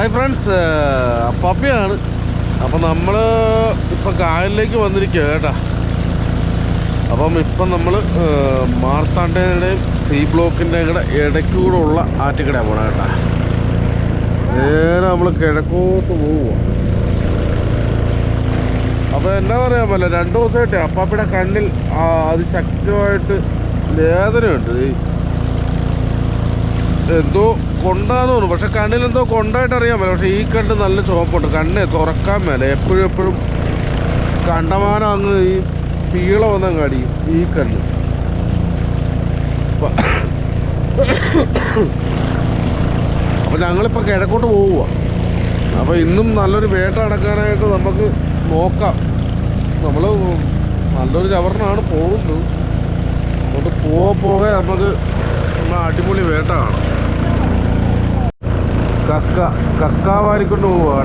Hi friends അപ്പാപ്പയാണ് അപ്പം നമ്മൾ ഇപ്പം കായലിലേക്ക് വന്നിരിക്കുക കേട്ടോ. അപ്പം ഇപ്പം നമ്മൾ മാർത്താണ്ടയുടെയും സി ബ്ലോക്കിന്റെയും കൂടെ ഇടയ്ക്ക് കൂടെ ഉള്ള ആറ്റിക്കടയാണ് പോണ കേട്ടാ. നേരെ നമ്മൾ കിഴക്കോട്ട് പോവുക അപ്പോൾ എന്നാ പറയാൻ പറ്റില്ല രണ്ട് ദിവസമായിട്ട് അപ്പാപ്പിയുടെ കണ്ണിൽ അതിശക്തമായിട്ട് വേദനയുണ്ട്. എന്തോ കൊണ്ടാന്ന് തോന്നുന്നു. പക്ഷെ കണ്ണിൽ എന്തോ കൊണ്ടായിട്ട് അറിയാൻ പറ്റില്ല. പക്ഷെ ഈ കണ്ണ് നല്ല ചുവപ്പുണ്ട് കണ്ണ് തുറക്കാൻ മേലെ. എപ്പോഴും എപ്പോഴും കണ്ടമാനം അങ്ങ് ഈ പീള വന്നങ്ങ് അടിയും ഈ കണ്ണ്. അപ്പൊ- അപ്പൊ ഞങ്ങളിപ്പോ കിഴക്കോട്ട് പോവുക അപ്പൊ ഇന്നും നല്ലൊരു വേട്ട അടക്കാനായിട്ട് നമുക്ക് നോക്കാം. നമ്മൾ നല്ലൊരു ചവറിനാണ് പോകുന്നത്. അതുകൊണ്ട് പോകെ നമുക്ക് അടിപൊളി വേട്ട കാണാം. കക്ക കക്ക വാരിക്കൊണ്ട് പോവുക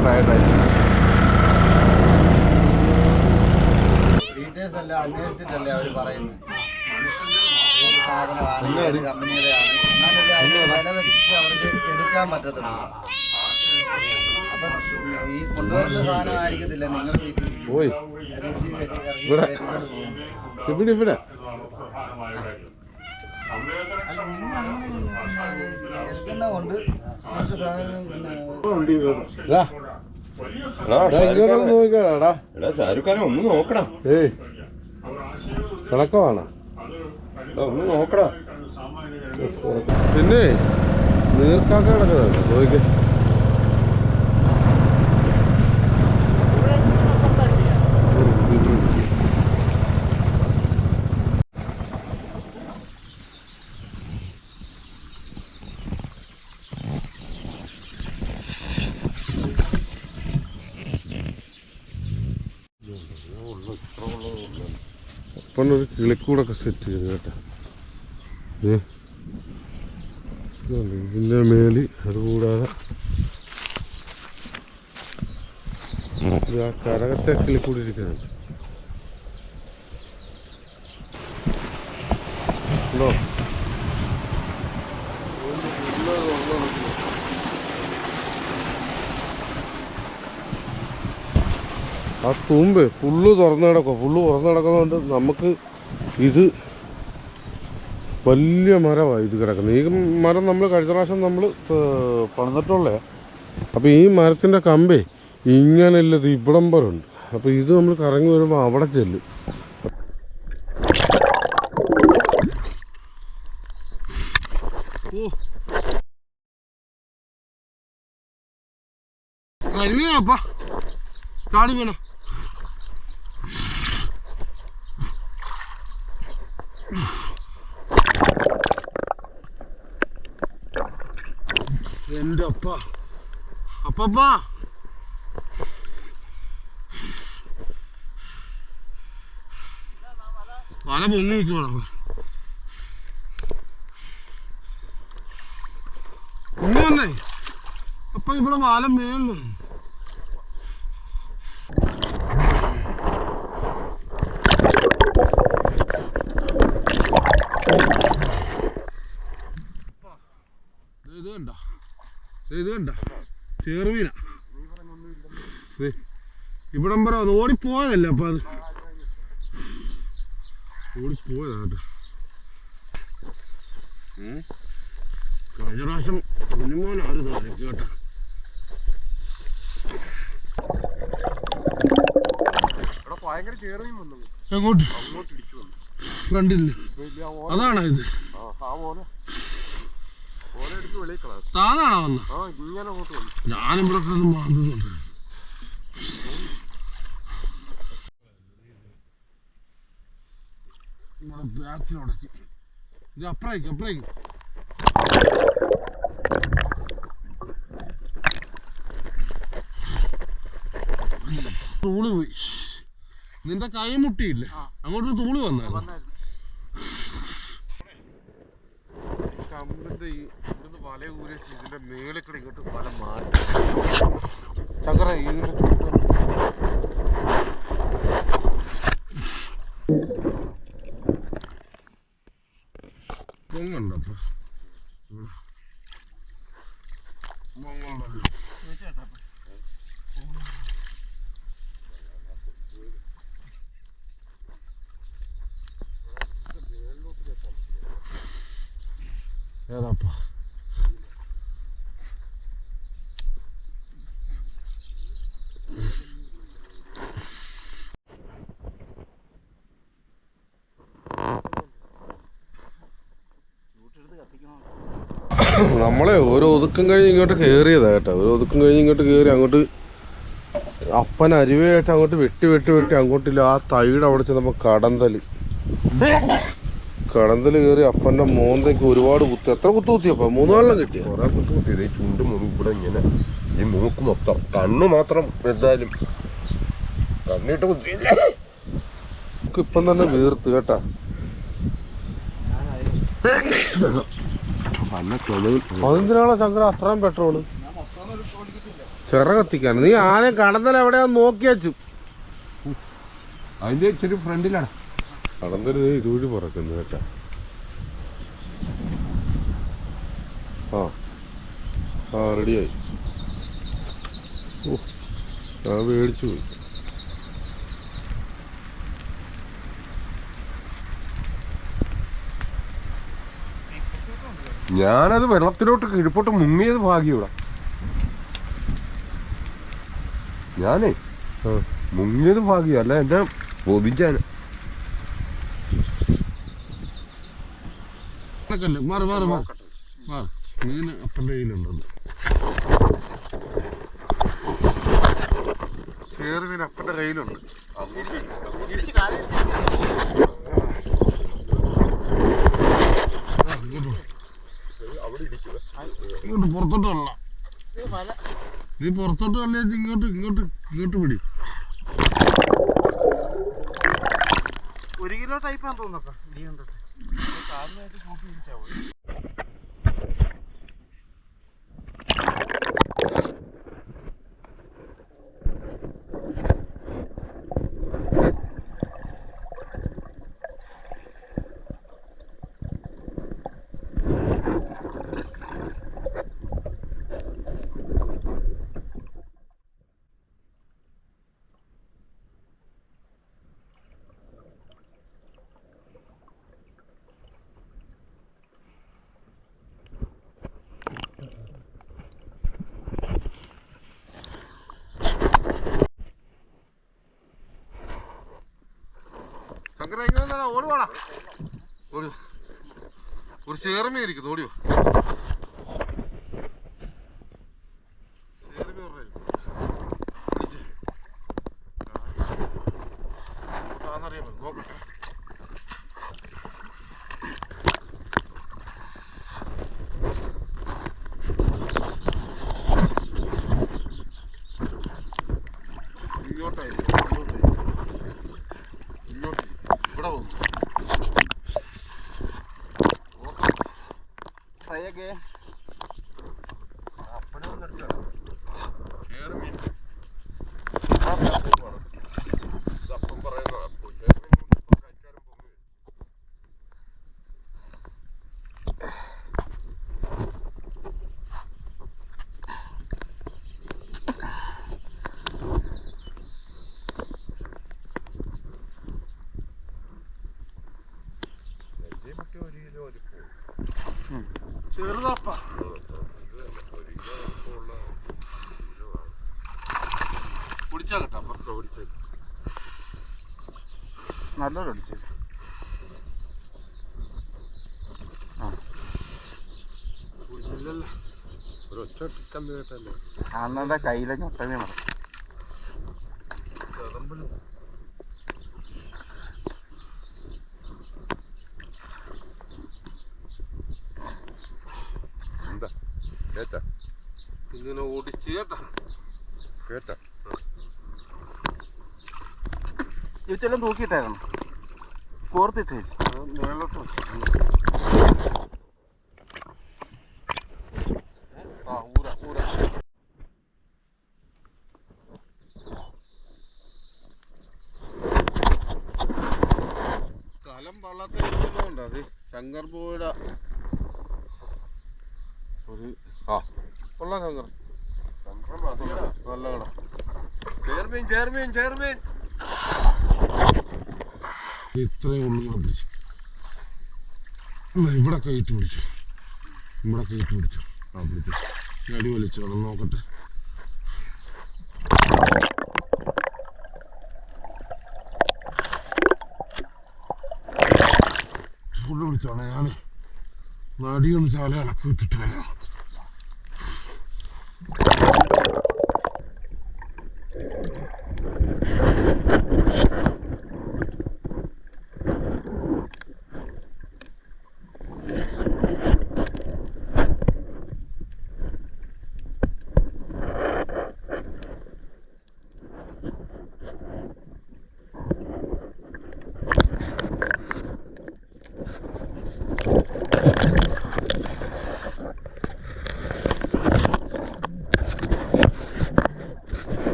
എടുക്കാൻ ഈ കൊണ്ടുവരുന്ന നിങ്ങൾ പോയി. ഇവിടെ. ഇവിടെ കൊണ്ട് എടാ. ഷാരൂഖ് ഖാനെ. ഒന്ന് നോക്കടാ. ഏയ്. കിടക്കമാണ് ഒന്ന് നോക്കടാ. പിന്നെ നീർക്കാക്ക കിടക്കുന്നത് നോക്കിക്കേ അപ്പം ഒരു കിളിക്കൂടൊക്കെ സെറ്റ് ചെയ്ത് കേട്ടോ. ഇതിന്റെ മേലി അതുകൂടാതെ ആ കരകത്തെ കിളിക്കൂടി ഇരിക്കുന്നുണ്ട്. ഉണ്ടോ? ആ തൂമ്പ് പുള്ളു തുറന്നു കിടക്കുക പുള്ളു തുറന്നു കിടക്കുന്നതുകൊണ്ട് നമുക്ക് ഇത് വലിയ മരമാണ് ഇത് കിടക്കുന്നത്. ഈ മരം നമ്മൾ കഴിഞ്ഞ പ്രാവശ്യം നമ്മൾ പണിതിട്ടുള്ളേ. അപ്പോൾ ഈ മരത്തിന്റെ കമ്പേ ഇങ്ങനെ ഇല്ലത് ഇവിടം ഉണ്ട് അപ്പോൾ ഇത് നമ്മൾ കറങ്ങി വരുമ്പോൾ അവിടെ ചെല്ലും. ഓ. അപ്പ ചാടി വീണ. എന്റെ അപ്പ അപ്പപ്പാ? വല പൊങ്ങി നിൽക്കുവാണ് പൊങ്ങി വന്നേ? അപ്പൊ ഇവിടെ വാല മേളിൽ ദേ ഇത് കണ്ട ഇത് കണ്ട. ചെറുമീന. ഇവിടം പറ ഓടി ഓടിപ്പോയതല്ലേ അപ്പൊ അത്? ഓടിപ്പോയതാ കേട്ടോ. കഴിഞ്ഞ പ്രാവശ്യം കുഞ്ഞുമോനായിരുന്നു എനിക്ക് കേട്ടോ? എങ്ങോട്ട്? കണ്ടില്ല? അതാണ് ഇത്? ആ ആ ഓല ഓല എടുത്ത് വെളിക്കളാ താനാണോ വന്ന്? ആ ഇവിടെ കിടന്ന് മാന്തുന്നുണ്ട്. ഇവിടെ ബാക്കിൽ ഉടക്കി. ഇത് അപ്പുറേക്ക് അപ്പുറേക്ക്. തൂൾ പോയി. നിന്റെ കൈ മുട്ടിയില്ല അങ്ങോട്ട് തൂളി വന്നായിരുന്നു കമ്പിന്റെ ഈ ഇവിടുന്ന് വല ഊരി വെച്ച് ഇതിന്റെ മേളിൽ കൂടെ ഇങ്ങോട്ട് വല മാറ്റി ശങ്കര ഇതിന്റെ ചുറ്റും പൊങ്ങുണ്ടോ ഏതാപ്പാ? നമ്മളെ ഓരോ ഒതുക്കം കഴിഞ്ഞ് ഇങ്ങോട്ട് കയറിയതാ കേട്ടോ. ഒരു ഒതുക്കം കഴിഞ്ഞ് ഇങ്ങോട്ട് കയറി അങ്ങോട്ട് അപ്പൻ അരുവയായിട്ട് അങ്ങോട്ട് വെട്ടി വെട്ടി വെട്ടി അങ്ങോട്ടില്ല. ആ തൈയുടെ അവിടെ ചെന്നപ്പോ കടന്തൽ. കടന്തൽ കയറി അപ്പന്റെ മോന്തയ്ക്ക് ഒരുപാട് കുത്തി. എത്ര കുത്തു കുത്തിയപ്പോ മൂന്നാലെണ്ണം കിട്ടിയ? കുറെ കുത്തു കുത്തിയത് ഈ ചുണ്ട് ഇവിടെ ഇങ്ങനെ. ഈ മൂക്ക് മൊത്തം. കണ്ണ് മാത്രം എന്തായാലും കണ്ണിട്ട് കുത്തിയില്ല? ഇപ്പം തന്നെ വീർത്ത് കേട്ടാ. അതെന്തിനാണോ ശങ്കര? അത്രയും പെട്രോൾ ചിറ കത്തിക്കാൻ നീ ആദ്യം കടന്തൽ എവിടെയാ നോക്കി വെച്ചു അതിന്റെ ഇച്ചിരി ഫ്രണ്ടിലാണ്. കടന്തൽ ഇതുവഴി പറക്കുന്നു കേട്ടാ. ആ ആ റെഡിയായി. ഓ ഞാൻ മേടിച്ചു പോയി. ഞാനത് വെള്ളത്തിലോട്ട് കിഴിപ്പോട്ട് മുങ്ങിയത് ഭാഗ്യവിടെ ഞാനേ മുങ്ങിയത് ഭാഗ്യം അല്ല എന്റെ പൊതിക്കാൻ നടക്കല്ലേ മാറി മാറി മാറി. മാറി. മീൻ അപ്പന്റെ കയ്യിലുണ്ടെന്ന്. ചേറ് മീൻ അപ്പന്റെ കയ്യിലുണ്ട്. ഇങ്ങോട്ട് പുറത്തോട്ട് കള്ള നീ പുറത്തോട്ട് കള്ളിയാച്ച് ഇങ്ങോട്ട് ഇങ്ങോട്ട് ഇങ്ങോട്ട് പിടി. ഒരു കിലോ ടൈപ്പാന്ന് തോന്നുന്നൊക്കെ ഇടി കണ്ടിട്ട് ശങ്കര ഇങ്ങനെ ഓടുവാടാ. ഓടി വാ. ഒരു ചേർമേ ഇരിക്കുന്നു. ഓടിയോ നോക്കട്ടെ ഇങ്ങോട്ടായി ഇങ്ങോട്ടായി ഇങ്ങോട്ട് ഇവിടെ വന്നു ഫ്രൈയൊക്കെ ചെറുതപ്പ പിടിച്ചാ കേട്ടോ അപ്പൊ നല്ലോണം അടിച്ചു അന്നെ കയ്യിലെ മതി എന്താ? കേട്ടാ ഇങ്ങനെ ഓടിച്ച് കേട്ടാ. കേട്ടാ ഇവച്ചെല്ലാം തൂക്കിയിട്ടായിരുന്നു. പോർത്തിട്ടേ മേളിലോട്ട് വെച്ചു ആ ഊര ഊര സ്ഥലം വള്ളത്തെ ഇരിക്കുന്നതുകൊണ്ട് അത് ശങ്കർ പൂയുടെ ഒരു ആ കൊള്ളാം ശങ്കർ. നല്ല കട ചെയർമീൻ ചെയർമീൻ ചെയർമീൻ. ഇത്രയും ഒന്നും കൂടെ പിടിച്ചു ഇവിടെ കയറ്റി പിടിച്ചു ഇവിടെ കയറ്റി പിടിച്ചു ആ പിടിച്ചു അടി വലിച്ചോളം നോക്കട്ടെ. ഫുള്ള് പിടിച്ചോളാം ഞാൻ നടിയൊന്ന് ചാല ഇളക്കി വിട്ടിട്ട് വരാം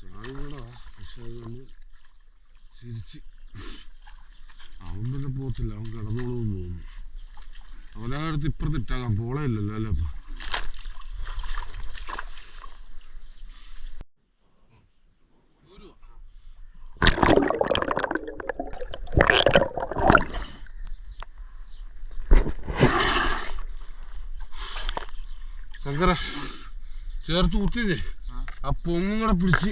ചായടാ പക്ഷെ അത് നമ്മൾ തിരിച്ച് അവൻ പിന്നെ പോത്തില്ല അവൻ കിടന്നോളൂന്ന് തോന്നുന്നു അവനെ അടുത്ത് ഇപ്പുറത്ത് ഇട്ടാകാം പോളയില്ലല്ലോ അല്ലേ അപ്പൊ ശങ്കര ചേർത്ത് കുത്തിയതേ. ആ ഒന്നും കൂടെ പിടിച്ച്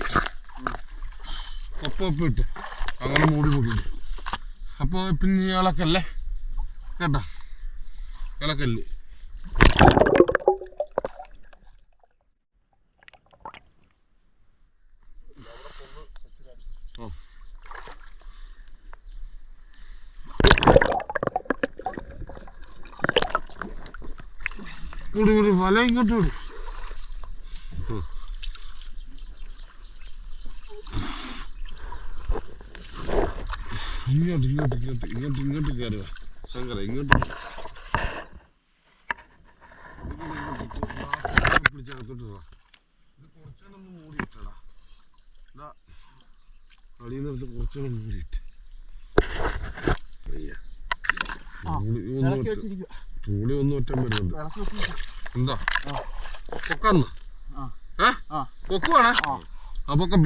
ഒപ്പം ഇട്ട് അങ്ങനെ മൂടി പൊക്കി അപ്പോൾ പിന്നെ ഇളക്കല്ലേ? കേട്ടോ? ഇളക്കല്ല് ഓ വിട് വിട് വല ഇങ്ങോട്ട് വിടും ഇങ്ങോട്ട് ഇങ്ങോട്ട് ഇങ്ങോട്ട് ഇങ്ങോട്ട് ഇങ്ങോട്ട് കയറുക ശങ്കര ഇങ്ങോട്ട് പിടിച്ചകത്തോട്ട് വാ. ഇത് കുറച്ചേരൊന്ന് മൂടിയിട്ടടാ. ഇതാ അടിയിൽ നിർത്ത് കുറച്ചേരം മൂടിയിട്ട്. തൂളി ഒന്ന് ഒറ്റ- വരുന്നുണ്ട്. എന്താ പൊക്കന്ന് ആ. ഏ ആ. പൊക്കുവാണേ ആ. ആ പൊക്കം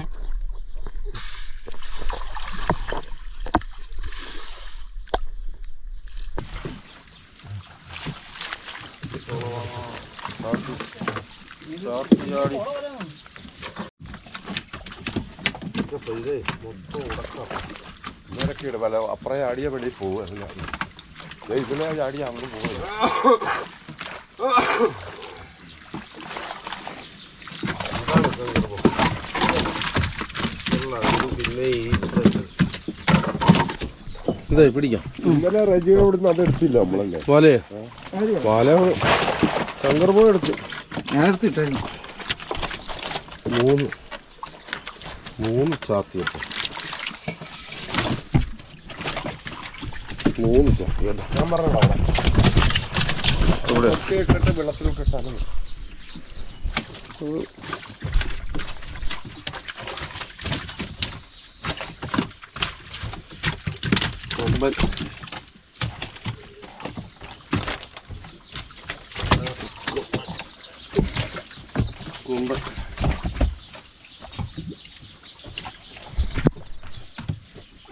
ഇന്നരൊക്കെ വല അപ്പുറം ചാടിയ വെളിയിൽ പോവുക ഇതിലെ ചാടി അങ്ങോട്ട് പോകുക ഇതാണ് ശങ്കർ ബോ കൊള്ളാം ഇത് പിടിക്കാം. ഇന്നലെ റജിയുടെ ഇവിടുന്ന് അത് എടുത്തില്ല നമ്മളല്ലേ? പാലേ വല ശങ്കർ എടുത്തു എടുത്ത്. ഞാൻ എടുത്തിട്ടായിരുന്നു. മൂന്ന്. മൂന്ന് ചാത്തിയപ്പം മൂന്ന് ചാത്തി. കേട്ടോ ഞാൻ പറഞ്ഞോ ഇട്ടിട്ട് വെള്ളത്തിലോട്ട് ഇട്ടാലും. കൊമ്പൻ കൊമ്പൻ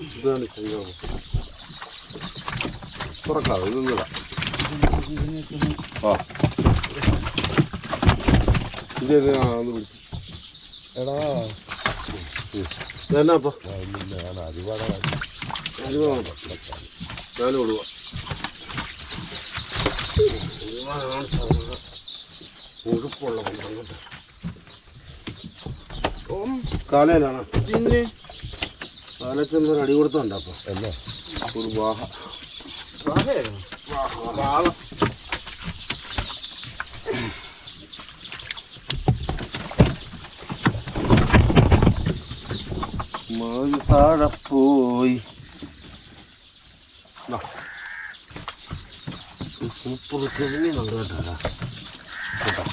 ഇതാണ് ചെയ്യാവുന്നത് തുറക്കാം ഇതൊന്നുമില്ല ആ. ഇത് ഇത് ആ, ഒന്ന് പിടിച്ചു എടാ. എന്നാ അപ്പൊ ഞാനും കാലയിലാണ് പിന്നെ? കാലച്ചെന്ന് അടി കൊടുത്തോണ്ട് അപ്പൊ എന്നാ? ഒരു വാഹ. വാഹ താഴെ പോയി സൂപ്പർ ചെറിയുന്നുണ്ട് കേട്ടോ കേട്ടോ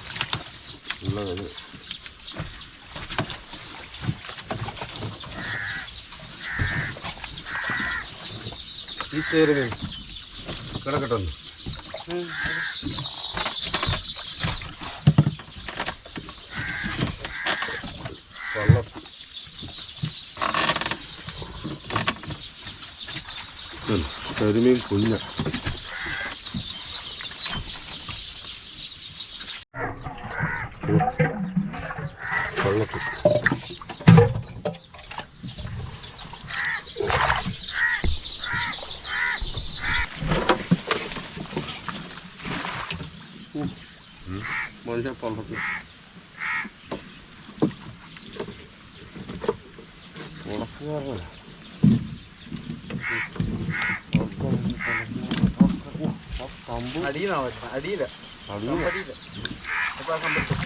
ഉള്ളത് ഈ ചേരുവേ കിടക്കട്ടെ ഒന്ന്. വെള്ളം കരിമീൻ കുഞ്ഞ വെള്ളത്തിൽ മനുഷ്യ പള്ളത്തിൽ ഉണക്കുകാരല്ല അടിയിലാ വരുന്നത് അടിയില അടിയില അപ്പൊ ആ കമ്പനി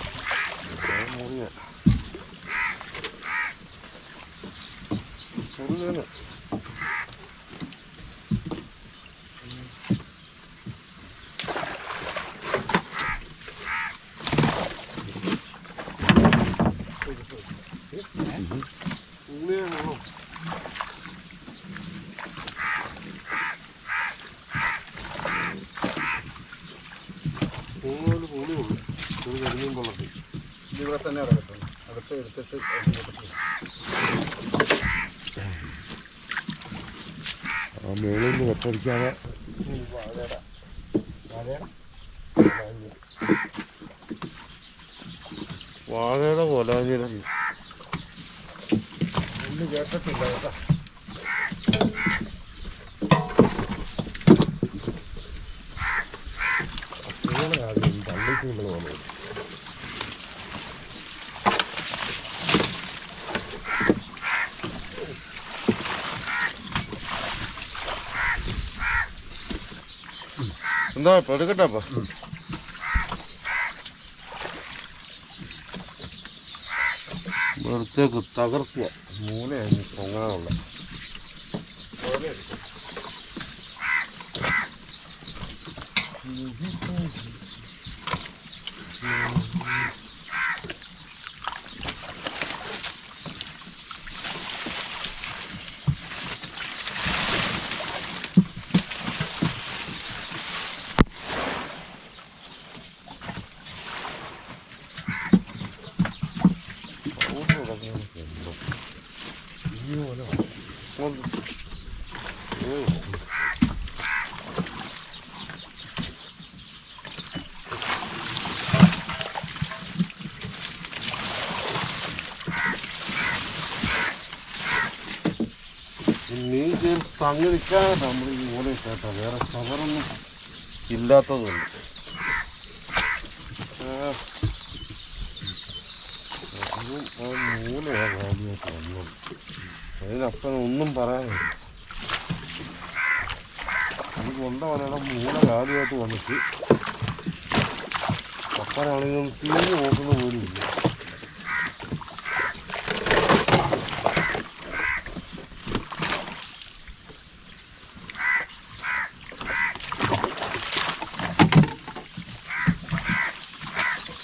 ഇവിടെ തന്നെ കിടക്കട്ടെ ആ മേളിൽ നിന്ന് വാഴയുടെ കൊലാഞ്ഞിരുന്നു ഒന്നും കേട്ടിട്ടില്ല കേട്ടോ. ഇപ്പൊ എടുക്കട്ടെ അപ്പൊ. വെറുത്തേക്ക് തകർക്കുക. മൂലയാണ് പൊങ്ങാനുള്ള. മീൻ നിൽക്കാൻ നമ്മൾ ഈ മൂല കേട്ടോ. വേറെ കവറൊന്നും ഇല്ലാത്തതുണ്ട് ആ. അതും ആ മൂലയാണ് ആദ്യമായിട്ട് വന്നത്. അതിനപ്പുറം ഒന്നും പറയാനില്ല. ഈ കൊണ്ടവനയുടെ മൂല കാര്യമായിട്ട് വന്നിട്ട് അപ്പനാണെങ്കിലും തിരിഞ്ഞു നോക്കുന്ന പോലും ഇല്ല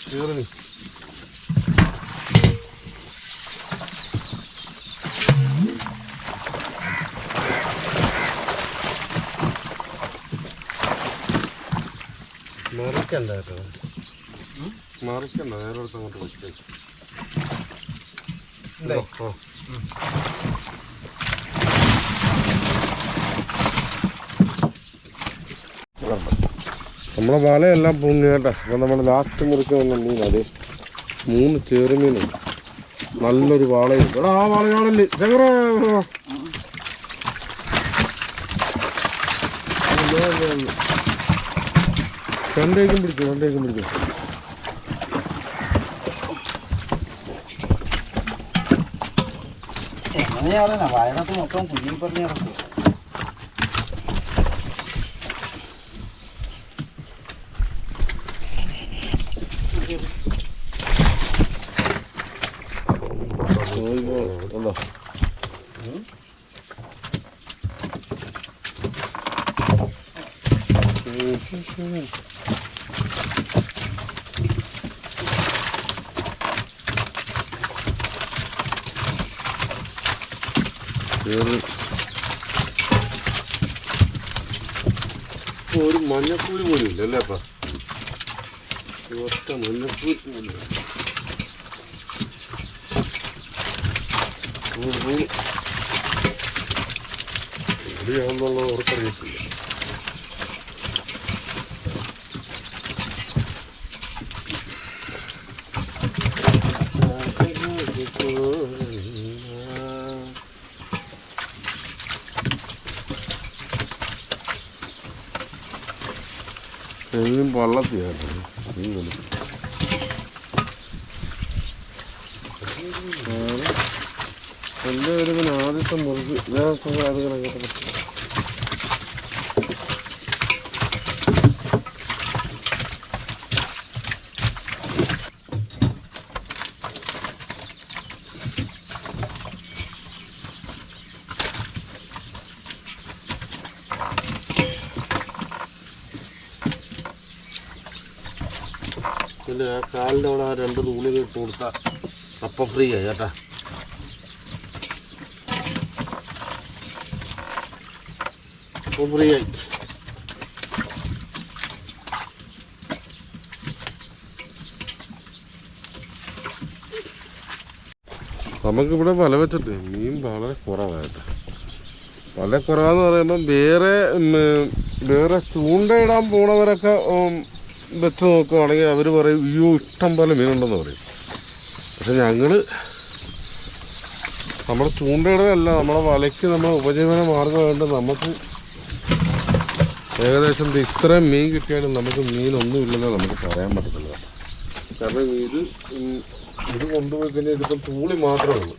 കയറി മറിക്കണ്ട കേട്ടോ മറിക്കണ്ട അങ്ങോട്ട് വെച്ചേ. നമ്മളെ വലയെല്ലാം പൊങ്ങി കേട്ടോ. അപ്പം നമ്മൾ ലാസ്റ്റ് മുറിക്കുന്ന മീൻ അത് മൂന്ന് ചെറുമീനുണ്ട്. നല്ലൊരു വാളയും ഇവിടെ ആ വാള കാണല്ലേ? ചങ്ങറ രണ്ടേക്കും പിടിച്ചു രണ്ടേക്കും പിടിച്ചു വയനാട്ടിൽ മൊത്തം കുഞ്ഞി പറഞ്ഞ് ഉണ്ടോ. ഇപ്പൊ ഒരു മഞ്ഞക്കൂലി പോലും ഇല്ല അല്ലേ അപ്പ? ഒറ്റ മഞ്ഞക്കൂലി പോലും ഇല്ല. ഉം, എങ്ങും വള്ളത്തിയാണ് എന്റെ ഒരു ആദ്യത്തെ മുറിച്ച് ഞാൻ അത് കിടക്കട്ടെ പിന്നെ ആ കാലിന്റെ അവിടെ ആ രണ്ട് തൂണി ഇട്ട് കൊടുത്ത അപ്പം ഫ്രീ ആയി കേട്ടാ. അപ്പം ഫ്രീ ആയി. നമുക്കിവിടെ വല വെച്ചിട്ട് മീൻ വളരെ കുറവായിട്ട് വളരെ കുറവാന്ന് പറയുമ്പം വേറെ വേറെ ചൂണ്ടയിടാൻ പോണവരൊക്കെ വെച്ച് നോക്കുവാണെങ്കിൽ അവർ പറയും അയ്യോ ഇഷ്ടം പോലെ മീനുണ്ടെന്ന് പറയും. പക്ഷെ ഞങ്ങൾ നമ്മുടെ ചൂണ്ടയിടലല്ല നമ്മുടെ വലയ്ക്ക് നമ്മൾ ഉപജീവന മാർഗമായിട്ട് നമുക്ക് ഏകദേശം ഇത്രയും മീൻ കിട്ടിയാലും നമുക്ക് മീനൊന്നുമില്ലെന്ന് നമുക്ക് പറയാൻ പറ്റത്തില്ല. കാരണം ഇത് ഇത് കൊണ്ടുപോയി കഴിഞ്ഞാൽ ഇതിപ്പം തൂളി മാത്രമേ ഉള്ളൂ.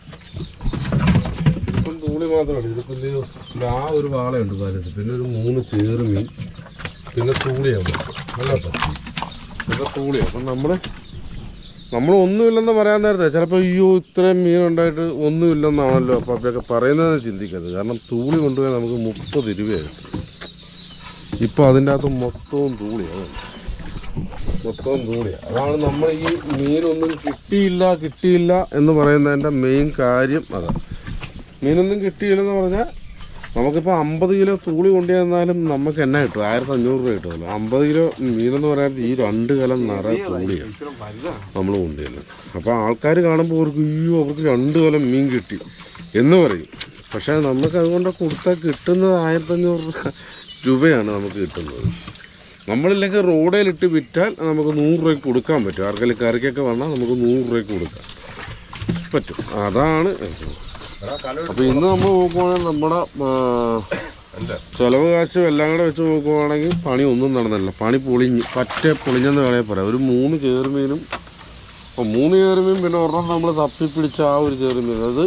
ഇതിപ്പം തൂളി മാത്രമല്ല ഇതിപ്പം ഇത് ഇത് ആ ഒരു വാളയുണ്ട് കാര്യത്തിൽ പിന്നെ ഒരു മൂന്ന് ചേറ് മീൻ പിന്നെ തൂളിയാണ്. അല്ല അപ്പം നമ്മൾ നമ്മൾ ഒന്നുമില്ലെന്ന് പറയാൻ നേരത്തെ. ചിലപ്പോൾ അയ്യോ ഇത്രയും മീനുണ്ടായിട്ട് ഒന്നുമില്ലെന്നാണല്ലോ അപ്പോൾ അപ്പൊക്കെ പറയുന്നതെന്ന് ചിന്തിക്കരുത്. കാരണം തൂളി കൊണ്ടുപോയി നമുക്ക് മുപ്പത് രൂപയായിട്ട് ഇപ്പോൾ അതിന്റെ അകത്ത് മൊത്തവും തൂളിയാണ് മൊത്തവും തൂളിയാണ് അതാണ് നമ്മൾ ഈ മീനൊന്നും കിട്ടിയില്ല കിട്ടിയില്ല എന്ന് പറയുന്നതിന്റെ മെയിൻ കാര്യം അതാണ്. മീനൊന്നും കിട്ടിയില്ലെന്ന് പറഞ്ഞാൽ നമുക്കിപ്പോൾ അമ്പത് കിലോ തൂളി കൊണ്ടുവന്നാലും നമുക്ക് എന്നാ കിട്ടും? ആയിരത്തി അഞ്ഞൂറ് രൂപ കിട്ടുമല്ലോ അമ്പത് കിലോ മീനെന്ന് പറയുന്നത് ഈ രണ്ട് കലം നിറയെ തൂളിയാണ് നമ്മൾ കൊണ്ടുവരുന്നത് അപ്പോൾ ആൾക്കാർ കാണുമ്പോൾ അവർക്ക് അയ്യോ അവർക്ക് രണ്ട് കലം മീൻ കിട്ടി എന്ന് പറയും. പക്ഷേ നമുക്ക് അതുകൊണ്ട് കൊടുത്താൽ കിട്ടുന്നത് ആയിരത്തഞ്ഞൂറ് രൂപയാണ് നമുക്ക് കിട്ടുന്നത്. നമ്മളില്ലെങ്കിൽ റോഡിലിട്ട് വിറ്റാൽ നമുക്ക് നൂറ് രൂപയ്ക്ക് കൊടുക്കാൻ പറ്റും. ആർക്കെങ്കിലും കറിക്കൊക്കെ വന്നാൽ നമുക്ക് നൂറ് രൂപയ്ക്ക് കൊടുക്കാം. പറ്റും. അതാണ് അപ്പോൾ ഇന്ന് നമ്മൾ നോക്കുവാണെങ്കിൽ നമ്മുടെ ചെലവ് കാശും എല്ലാം കൂടെ വെച്ച് നോക്കുവാണെങ്കിൽ പണി ഒന്നും നടന്നില്ല. പണി പൊളിഞ്ഞ് പറ്റേ പൊളിഞ്ഞെന്ന് വേണമെങ്കിൽ പറയാം. ഒരു മൂന്ന് ചേറുമീനും അപ്പോൾ മൂന്ന് ചേറുമീൻ പിന്നെ ഒരെണ്ണം നമ്മൾ തപ്പി പിടിച്ച ആ ഒരു ചേറുമീൻ അത്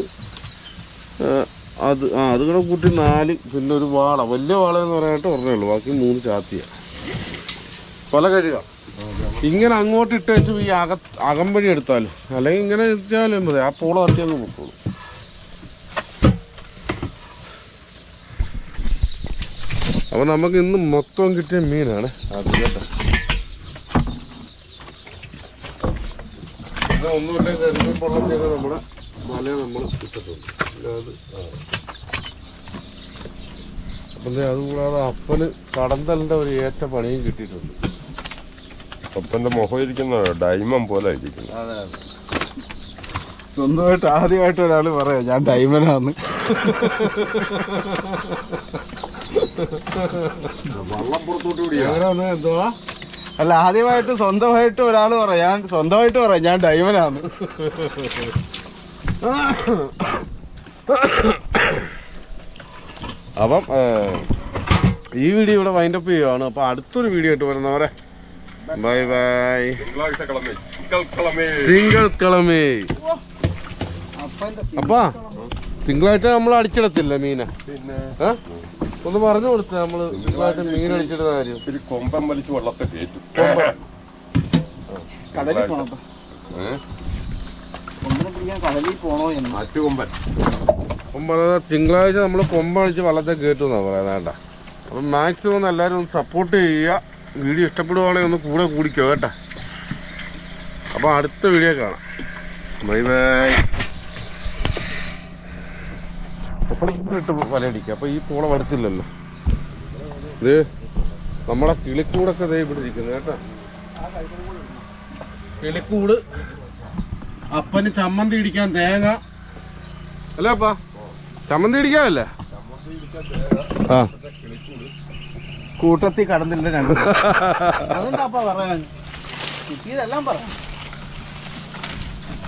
അത് ആ അത് കൂടെ കൂട്ടി നാല് പിന്നെ ഒരു വാള. വലിയ വാള എന്ന് പറയാനായിട്ട് ഒരെണ്ണേ ഉള്ളൂ. ബാക്കി മൂന്ന് ചാത്തിയ. പല കഴുക. ഇങ്ങനെ അങ്ങോട്ട് ഇട്ട് വെച്ച് ഈ അക അകമ്പഴി എടുത്താലും. അല്ലെങ്കിൽ ഇങ്ങനെ ഇട്ടാലും മതി. ആ പോള തട്ടി അങ്ങ് പൊക്കോളൂ. അപ്പൊ നമുക്ക് ഇന്ന് മൊത്തം കിട്ടിയ മീനാണ്. അത് കേട്ടോ. ഇത് ഒന്നുമില്ല കരിമീൻ പൊള്ളത്തിയൊക്കെ നമ്മുടെ മല നമ്മൾ അത് അപ്പം അതുകൂടാതെ അപ്പന് കടന്തലിന്റെ ഒരു ഏറ്റ പണിയും കിട്ടിയിട്ടുണ്ട്. അപ്പന്റെ മുഖം ഇരിക്കുന്ന ഡൈമം പോലെ ഇരിക്കുന്നു. അതെ അതെ. സ്വന്തമായിട്ട് ആദ്യമായിട്ട് ഒരാൾ പറയാം ഞാൻ ഡൈമനാന്ന് വള്ളം പുറത്തോട്ട് എന്തുവാ? അല്ല ആദ്യമായിട്ട് സ്വന്തമായിട്ട് ഒരാൾ പറയാം ഞാൻ സ്വന്തമായിട്ട് പറയാം ഞാൻ ഡൈമനാന്ന് അപ്പം ഈ വീഡിയോ ഇവിടെ വൈൻഡപ്പ് ചെയ്യുവാണ്. അപ്പം അടുത്തൊരു വീഡിയോ ആയിട്ട് വരുന്നവരെ ബൈ ബൈ തിങ്കൾ കളമേ അപ്പാ തിങ്കളാഴ്ച നമ്മൾ അടിച്ചിടത്തില്ല മീനെ. പിന്നെ? ഒന്ന് പറഞ്ഞു കൊടുത്ത നമ്മൾ തിങ്കളാഴ്ച മീൻ അടിച്ചിടുന്ന കാര്യം. ഇത്തിരി കൊമ്പം വലിച്ച് വള്ളത്തെ കയറ്റും. തിങ്കളാഴ്ച. നമ്മൾ കൊമ്പടിച്ച് വള്ളത്തെ കയറ്റുമെന്നാ പറയുന്നത് വേണ്ട അപ്പം മാക്സിമം ഒന്ന് എല്ലാവരും ഒന്ന് സപ്പോർട്ട് ചെയ്യുക. വീഡിയോ ഇഷ്ടപ്പെടുവാണെങ്കിൽ ഒന്ന് കൂടെ കൂടിക്കോ കേട്ടാ? അപ്പോൾ അടുത്ത വീഡിയോ കാണാം. ബൈ ബൈ ഇട്ട് വലയടിക്കുക. അപ്പോൾ ഈ പൂള വരത്തില്ലല്ലോ. ഇത് നമ്മളെ കിളിക്കൂടൊക്കെ ദേ ഇവിടെ ഇരിക്കുന്നത് കേട്ടോ. കിളിക്കൂട് അപ്പന് ചമ്മന്തി ഇടിക്കാൻ തേങ്ങ. അല്ലേ അപ്പാ? ചമ്മന്തി ഇടിക്കാമല്ലേ ആ. കൂട്ടത്തിൽ കടന്നില്ല രണ്ട്. അതെന്താ പറയാൻ? കിട്ടിയതെല്ലാം പറ.